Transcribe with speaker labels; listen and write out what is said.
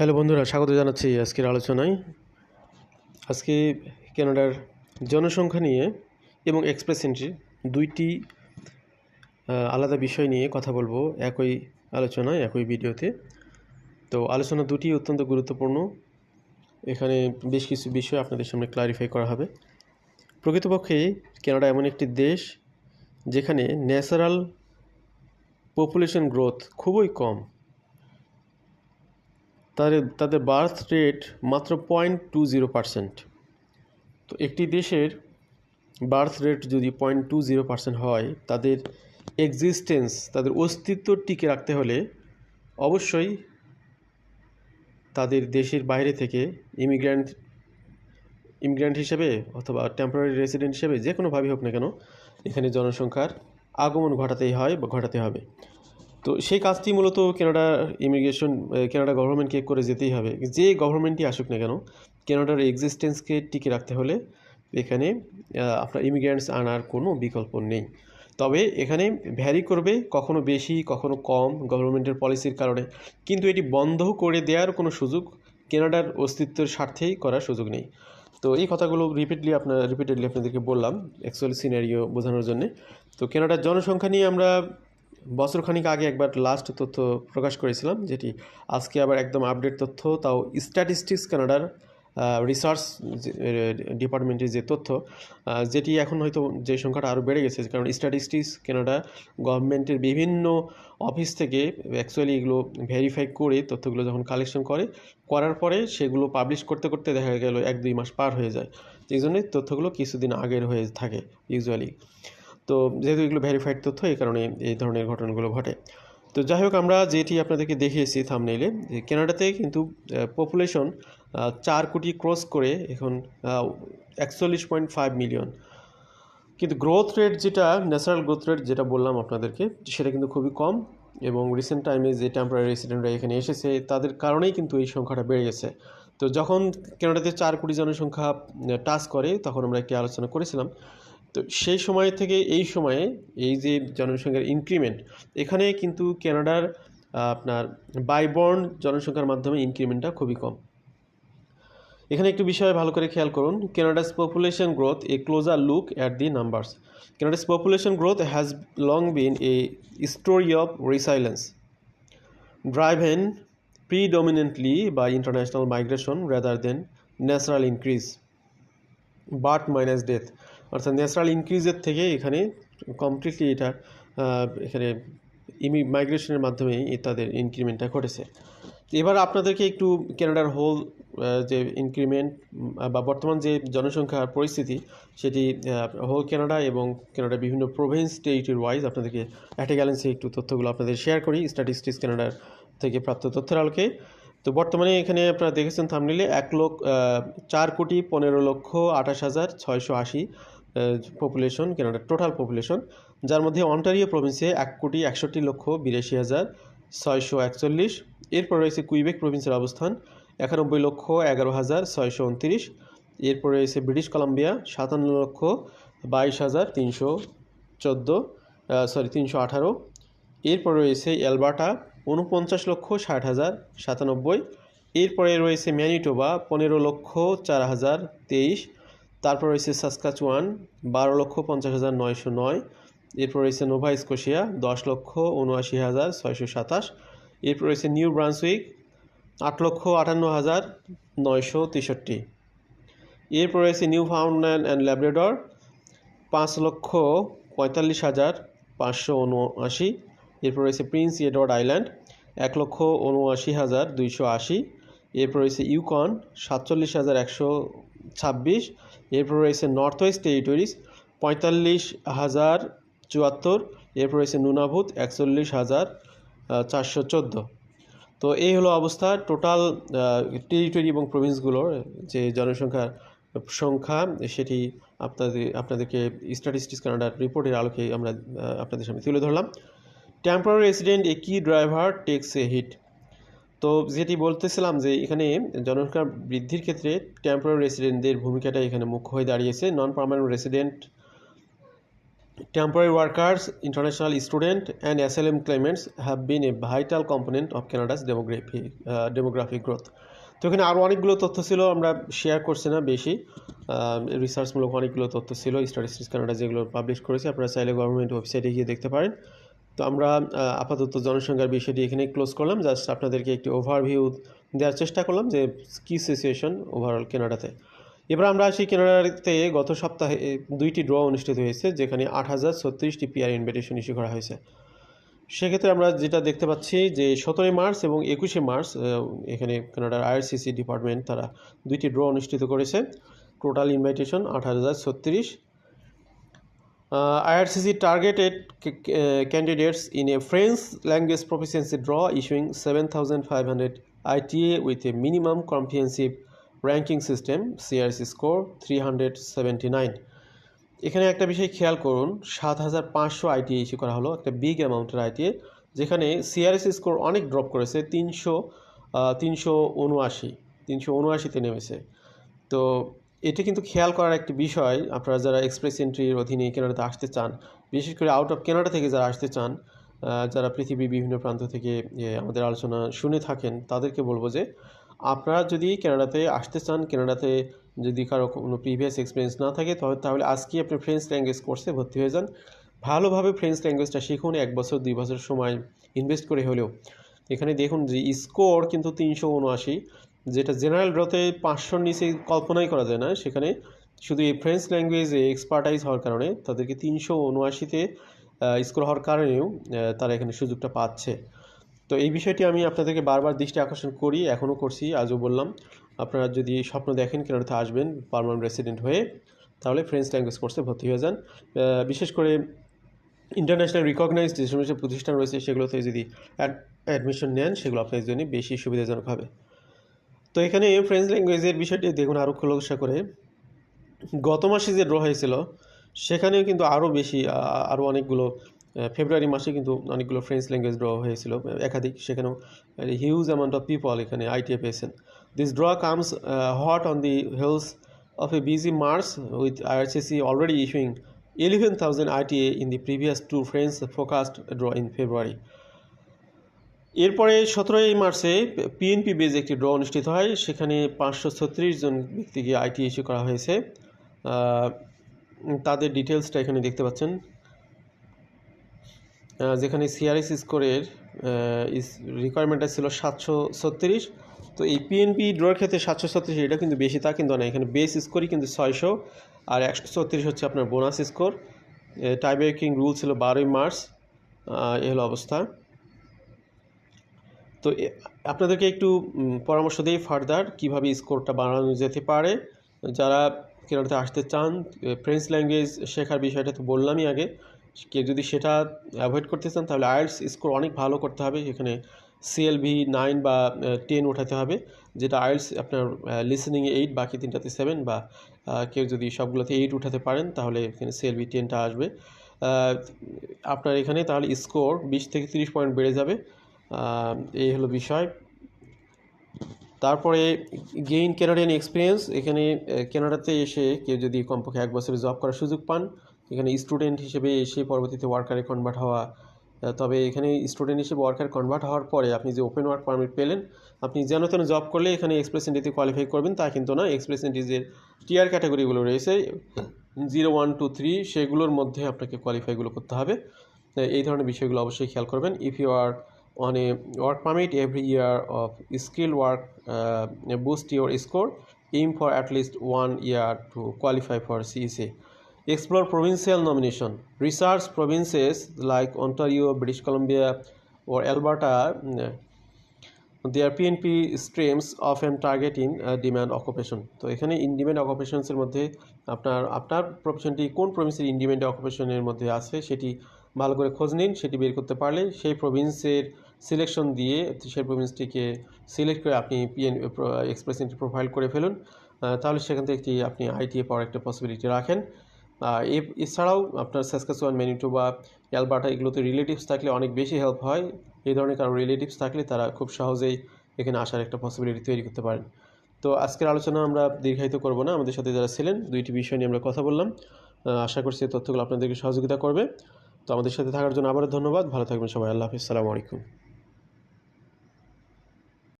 Speaker 1: Hello বন্ধুরা, স্বাগত জানাচ্ছি আজকের আলোচনায়। আজকে কানাডার জনসংখ্যা নিয়ে এবং এক্সপ্রেস এন্ট্রি দুইটি আলাদা বিষয় নিয়ে কথা বলব একই আলোচনায়, একই ভিডিওতে। তো আলোচনা দুটি অত্যন্ত গুরুত্বপূর্ণ। এখানে বেশ কিছু বিষয় আপনাদের সামনে ক্লারিফাই করা হবে। প্রকৃতপক্ষে কানাডা এমন একটি দেশ যেখানে ন্যাচারাল পপুলেশন গ্রোথ খুবই কম। তাদের তাদের বার্থ রেট মাত্র পয়েন্ট টু জিরো পার্সেন্ট তো একটি দেশের বার্থ রেট যদি পয়েন্ট টু জিরো পার্সেন্ট হয়, তাদের এক্সিস্টেন্স তাদের অস্তিত্ব টিকে রাখতে হলে অবশ্যই তাদের দেশের বাইরে থেকে ইমিগ্র্যান্ট ইমিগ্র্যান্ট হিসেবে অথবা টেম্পোরারি রেসিডেন্ট হিসেবে যে কোনোভাবেই হোক না কেন, এখানে জনসংখ্যার আগমন ঘটাতেই হয় বা ঘটাতে হবে। তো সেই কাজটি মূলত কানাডা ইমিগ্রেশন কেনাডা গভর্নমেন্টকে করে যেতেই হবে। যে গভর্নমেন্টই আসুক না কেন, কানাডার এক্সিস্টেন্সকে টিকে রাখতে হলে এখানে আপনার ইমিগ্রেন্টস আনার কোনো বিকল্প নেই। তবে এখানে ভ্যারি করবে কখনো বেশি, কখনো কম গভর্নমেন্টের পলিসির কারণে। কিন্তু এটি বন্ধ করে দেওয়ার কোনো সুযোগ কেনাডার অস্তিত্বের স্বার্থেই করার সুযোগ নেই। তো এই কথাগুলো রিপিটলি আপনার রিপিটেডলি আপনাদেরকে বললাম অ্যাকচুয়ালি সিনারিও বোঝানোর জন্য। তো কেনাডার জনসংখ্যা নিয়ে আমরা বছরখানিক আগে একবার লাস্ট তথ্য প্রকাশ করেছিলাম, যেটি আজকে আবার একদম আপডেট তথ্য, তাও স্ট্যাটিস্টিক্স কানাডার রিসার্চ ডিপার্টমেন্টের যে তথ্য যেটি এখন হয়তো যে সংখ্যাটা আরও বেড়ে গেছে, কারণ স্ট্যাটিস্টিক্স কানাডা গভর্নমেন্টের বিভিন্ন অফিস থেকে অ্যাকচুয়ালি এগুলো ভেরিফাই করে তথ্যগুলো যখন কালেকশন করে, করার পরে সেগুলো পাবলিশ করতে করতে দেখা গেল এক দুই মাস পার হয়ে যায়। এই জন্যই তথ্যগুলো কিছুদিন আগের হয়ে থাকে ইউজুয়ালি তো যেহেতু এগুলো ভেরিফাইড তথ্য, এই কারণে এই ধরনের ঘটনাগুলো ঘটে। তো যাই হোক, আমরা যেটি আপনাদেরকে দেখিয়েছি থামনেইলে যে কানাডাতে কিন্তু পপুলেশন চার কোটি ক্রস করে এখন একচল্লিশ পয়েন্ট ফাইভ মিলিয়ন কিন্তু গ্রোথ রেট যেটা ন্যাচারাল গ্রোথ রেট যেটা বললাম আপনাদেরকে, সেটা কিন্তু খুবই কম এবং রিসেন্ট টাইমে যে টেম্পোরারি রেসিডেন্টরা এখানে এসেছে, তাদের কারণেই কিন্তু এই সংখ্যাটা বেড়ে গেছে। তো যখন কানাডাতে চার কোটি জনসংখ্যা টাচ করে, তখন আমরা একটি আলোচনা করেছিলাম তো সেই সময় থেকে এই সময়ে এই যে জনসংখ্যার ইনক্রিমেন্ট এখানে কিন্তু কানাডার আহ, আপনার বাইবর্ন জনসংখ্যার মাধ্যমে ইনক্রিমেন্টটা খুবই কম। এখানে একটু বিষয় ভালো করে খেয়াল করুন Canada's population growth a closer look at the numbers Canada's population growth has long been a story of resilience driven predominantly by international migration rather than natural increase birth minus death অর্থাৎ natural ইনক্রিজের থেকে এখানে completely এটা এখানে ইমি মাইগ্রেশনের মাধ্যমেই এই তাদের ইনক্রিমেন্টটা ঘটেছে। এবার আপনাদেরকে একটু ক্যানাডার হোল যে ইনক্রিমেন্ট বা বর্তমান যে জনসংখ্যার পরিস্থিতি, সেটি হোল কানাডা এবং ক্যানাডার বিভিন্ন প্রভিন্স টেরিটরি ওয়াইজ আপনাদেরকে অ্যাটে গ্যালেন্সে একটু তথ্যগুলো আপনাদের শেয়ার করি। স্ট্যাটিস্টিক্স ক্যানাডার থেকে প্রাপ্ত তথ্যের আলোকে। তো বর্তমানে এখানে আপনারা দেখেছেন থামনিলে এক লক্ষ চার কোটি পনেরো লক্ষ আঠাশ হাজার ছয়শো আশি। পপুলেশন কানাডার টোটাল পপুলেশন যার মধ্যে অন্টারিও প্রভিন্সে এক কোটি একষট্টি লক্ষ বিরাশি হাজার ছয়শো একচল্লিশ। এরপর রয়েছে কুইবেক প্রভিন্সের অবস্থান, একানব্বই লক্ষ এগারো হাজার ছয়শো উনত্রিশ। এরপর রয়েছে ব্রিটিশ কলাম্বিয়া সাতান্ন লক্ষ বাইশ হাজার তিনশো চোদ্দ সরি তিনশো আঠারো। এরপর রয়েছে অ্যালবার্টা উনপঞ্চাশ লক্ষ ষাট হাজার সাতানব্বই। এরপরে রয়েছে ম্যানিটোবা পনেরো লক্ষ চার হাজার তেইশ। তারপর রয়েছে সাসকাচুয়ান বারো লক্ষ পঞ্চাশ হাজার নয়শো নয়। এরপর রয়েছে নোভা স্কোশিয়া, দশ লক্ষ উনআশি হাজার ছয়শো সাতাশ। এরপর রয়েছে নিউ ব্রান্সউইক, আট লক্ষ আটান্ন হাজার নয়শো তেষট্টি। এরপর রয়েছে নিউ ফাউন্ডল্যান্ড অ্যান্ড ল্যাব্রেডর, পাঁচ লক্ষ পঁয়তাল্লিশ হাজার পাঁচশো উনআশি। এরপর রয়েছে প্রিন্স এডওয়ার্ড আইল্যান্ড, এক লক্ষ উনআশি হাজার দুইশো আশি। এরপর রয়েছে ইউকন, সাতচল্লিশ হাজার একশো ছাব্বিশ, এরপর রয়েছে নর্থ ওয়েস্ট টেরিটরিজ পঁয়তাল্লিশ হাজার চুয়াত্তর, এরপর রয়েছে নুনাভূত একচল্লিশ হাজার চারশো চোদ্দ। তো এই হলো অবস্থা টোটাল টেরিটরি এবং প্রভিন্সগুলোর যে জনসংখ্যার সংখ্যা, সেটি আপনাদের, আপনাদেরকে স্ট্যাটিস্টিক্স কানাডার রিপোর্টের আলোকে আমরা আপনাদের সামনে তুলে ধরলাম। টেম্পোরারি রেসিডেন্ট এ কি ড্রাইভার টেক্স এ হিট তো যেটি বলতেছিলাম যে এখানে জনসংখ্যা বৃদ্ধির ক্ষেত্রে টেম্পোরারি রেসিডেন্টদের ভূমিকাটা এখানে মুখ্য হয়ে দাঁড়িয়েছে। Non permanent resident Temporary workers, international student, and asylum claimants have been a vital component of Canada's demography, uh, demographic growth. তো এখানে আরও অনেকগুলো তথ্য ছিল আমরা শেয়ার করছি না বেশি। রিসার্চমূলক অনেকগুলো তথ্য ছিল স্ট্যাটিস্টিক্স কানাডা যেগুলো পাবলিশ করেছে আপনারা চাইলে গভর্নমেন্ট ওয়েবসাইটে গিয়ে দেখতে পারেন। তো আমরা আপাতত জনসংখ্যার বিষয়টি এখানে ক্লোজ করলাম। জাস্ট আপনাদেরকে একটি ওভারভিউ দেওয়ার চেষ্টা করলাম যে কি সিচুয়েশন ওভারঅল কেনাডাতে। এবার আমরা আসি কেনাডাতে। গত সপ্তাহে দুইটি ড্র অনুষ্ঠিত হয়েছে, যেখানে আট হাজার ছত্রিশটি পিআর ইনভিটেশন ইস্যু করা হয়েছে। সেক্ষেত্রে আমরা যেটা দেখতে পাচ্ছি যে সতেরোই মার্চ এবং একুশে মার্চ এখানে কানাডার আইআরসিসি ডিপার্টমেন্ট তারা দুইটি ড্র অনুষ্ঠিত করেছে। টোটাল ইনভাইটেশন আট হাজার ছত্রিশ IRCC targeted uh, candidates in a French language proficiency draw issuing 7,500 ITA with a minimum comprehensive ranking system CRC score 379 এখানে একটা বিষয় খেয়াল করুন সাত হাজার পাঁচশো আইটিএ ইস্যু করা হলো একটা বিগ অ্যামাউন্টের আইটিএ যেখানে সিআরএস স্কোর অনেক ড্রপ করেছে তিনশো তিনশো উনআশি তিনশো উনআশিতে নেমেছে তো এটি কিন্তু খেয়াল করার একটি বিষয়। আপনারা যারা এক্সপ্রেস এন্ট্রির অধীনে কেনাডাতে আসতে চান, বিশেষ করে আউট অফ কেনাডা থেকে যারা আসতে চান যারা পৃথিবীর বিভিন্ন প্রান্ত থেকে আমাদের আলোচনা শুনে থাকেন, তাদেরকে বলব যে, আপনারা যদি কেনাডাতে আসতে চান কেনাডাতে যদি কারও কোনো প্রিভিয়াস এক্সপিরিয়েন্স না থাকে, তবে তাহলে আজকেই আপনি ফ্রেঞ্চ ল্যাঙ্গুয়েজ কোর্সে ভর্তি হয়ে যান। ভালোভাবে ফ্রেঞ্চ ল্যাঙ্গুয়েজটা শিখুন, এক বছর, দুই বছর সময় ইনভেস্ট করে হলেও। এখানে দেখুন যে স্কোর কিন্তু তিনশো উনআশি যেটা জেনারেল ড্রতে পাঁচশোর নিচে কল্পনাই করা যায় না। সেখানে শুধু এই ফ্রেঞ্চ ল্যাঙ্গুয়েজে এক্সপার্টাইজ হওয়ার কারণে তাদেরকে তিনশো উনআশিতে স্কোর হওয়ার কারণেও তারা এখানে সুযোগটা পাচ্ছে। তো এই বিষয়টি আমি আপনাদেরকে বারবার দৃষ্টি আকর্ষণ করি, এখনও করছি, আজও বললাম। আপনারা যদি স্বপ্ন দেখেন কেনাডাতে আসবেন, পার্মানেন্ট রেসিডেন্ট হয়ে, তাহলে ফ্রেঞ্চ ল্যাঙ্গুয়েজ কোর্সে ভর্তি হয়ে যান। বিশেষ করে ইন্টারন্যাশনাল রিকগনাইজড যে সমস্ত প্রতিষ্ঠান রয়েছে, সেগুলোতে যদি অ্যাডমিশন নেন, সেগুলো আপনাদের জন্য বেশি সুবিধাজনক হবে। তো এখানে ফ্রেঞ্চ ল্যাঙ্গুয়েজের বিষয়টি দেখুন আরও খোলসা করে। গত মাসে যে ড্র হয়েছিল, সেখানেও কিন্তু আরও বেশি আরও অনেকগুলো ফেব্রুয়ারি মাসে কিন্তু অনেকগুলো ফ্রেঞ্চ ল্যাঙ্গুয়েজ ড্র হয়েছিল একাধিক। সেখানেও হিউজ অ্যামাউন্ট অফ পিপল এখানে আইটিএ পেয়েছেন। This draw comes hot on the heels of a busy March with IRCC already issuing eleven thousand ITA in the previous two French focused draw in February এরপরে সতেরোই মার্চে PNP base একটি draw অনুষ্ঠিত হয়। সেখানে পাঁচশো ছত্রিশ জন ব্যক্তিকে আইটি ইস্যু করা হয়েছে। তাদের ডিটেলসটা এখানে দেখতে পাচ্ছেন। যেখানে সিআরএস স্কোরের রিকোয়ারমেন্টটা ছিল সাতশো ছত্রিশ। তো এই পিএনপি ড্রয়ের ক্ষেত্রে সাতশো ছত্রিশ এটা কিন্তু বেশি তা কিন্তু না এখানে বেস স্কোরই কিন্তু ছয়শো, আর একশো ছত্রিশ হচ্ছে আপনার bonus score tie tiebreaking rule ছিল বারোই মার্চ। এ হলো অবস্থা। তো আপনাদেরকে একটু পরামর্শ দিই ফার্দার, কীভাবে স্কোরটা বাড়ানো যেতে পারে। যারা কেনাডাতে আসতে চান ফ্রেঞ্চ ল্যাঙ্গুয়েজ শেখার বিষয়টা তো বললামই আগে, কেউ যদি সেটা অ্যাভয়েড করতে চান, তাহলে আইএলস স্কোর অনেক ভালো করতে হবে। এখানে সিএলভি নাইন বা টেন উঠাতে হবে, যেটা আইএলস আপনার লিসেনিং এইট বাকি তিনটাতে সেভেন বা কেউ যদি সবগুলোতে এইট উঠাতে পারেন, তাহলে এখানে সিএলভি টেনটা আসবে। আপনার এখানে তাহলে স্কোর বিশ থেকে তিরিশ পয়েন্ট বেড়ে যাবে। এই হলো বিষয়। তারপরে গেইন কেনাডিয়ান এক্সপিরিয়েন্স এখানে আহ, কেনাডাতে এসে কেউ যদি কমপক্ষে এক বছরে জব করার সুযোগ পান এখানে স্টুডেন্ট হিসেবে এসে পরবর্তীতে ওয়ার্কারে কনভার্ট হওয়া তবে এখানে স্টুডেন্ট হিসেবে ওয়ার্কার কনভার্ট হওয়ার পরে আপনি যে ওপেন ওয়ার্ক পারমিট পেলেন আপনি যেন তেন জব করলে এখানে এক্সপ্রেস এন্ট্রিতে কোয়ালিফাই করবেন তা কিন্তু না। এক্সপ্রেস এন্ট্রিজের টিয়ার ক্যাটাগরিগুলো রয়েছে জিরো ওয়ান টু থ্রি সেগুলোর মধ্যে আপনাকে কোয়ালিফাইগুলো করতে হবে। এই ধরনের বিষয়গুলো অবশ্যই খেয়াল করবেন। If you are on a work permit every year of skill work uh, boost your score aim for at least one year to qualify for CSA explore provincial nomination research provinces like Ontario British Columbia or Alberta mm, their PNP streams often targeting uh, demand occupation তো এখানে in demand অকুপেশনসের মধ্যে আপনার আপনার প্রফেশনটি কোন প্রভিন্সের in demand অকুপেশনের মধ্যে আছে সেটি ভালো করে খোঁজ নিন, সেটি বের করতে পারলে সেই প্রভিন্সের সিলেকশন দিয়ে সেই প্রভিন্সটিকে সিলেক্ট করে আপনি পিএন এক্সপ্রেস এন্ট্রি প্রোফাইল করে ফেলুন। তাহলে সেখান থেকে একটি আপনি আইটিএ পাওয়ার একটা পসিবিলিটি রাখেন। এছাড়াও আপনার সাসকাসওয়ান ম্যানিটো বা অ্যালবার্টা এগুলোতে রিলেটিভস থাকলে অনেক বেশি হেল্প হয়। এই ধরনের কারও রিলেটিভস থাকলে তারা খুব সহজেই এখানে আসার একটা পসিবিলিটি তৈরি করতে পারেন। তো আজকের আলোচনা আমরা দীর্ঘায়িত করব না। আমাদের সাথে যারা ছিলেন, দুইটি বিষয় নিয়ে আমরা কথা বললাম। আশা করছি তথ্যগুলো আপনাদেরকে সহযোগিতা করবে। তো আমাদের সাথে থাকার জন্য আবারও ধন্যবাদ। ভালো থাকবেন সবাই। আল্লাহ হাফিজ। সালামু আলাইকুম।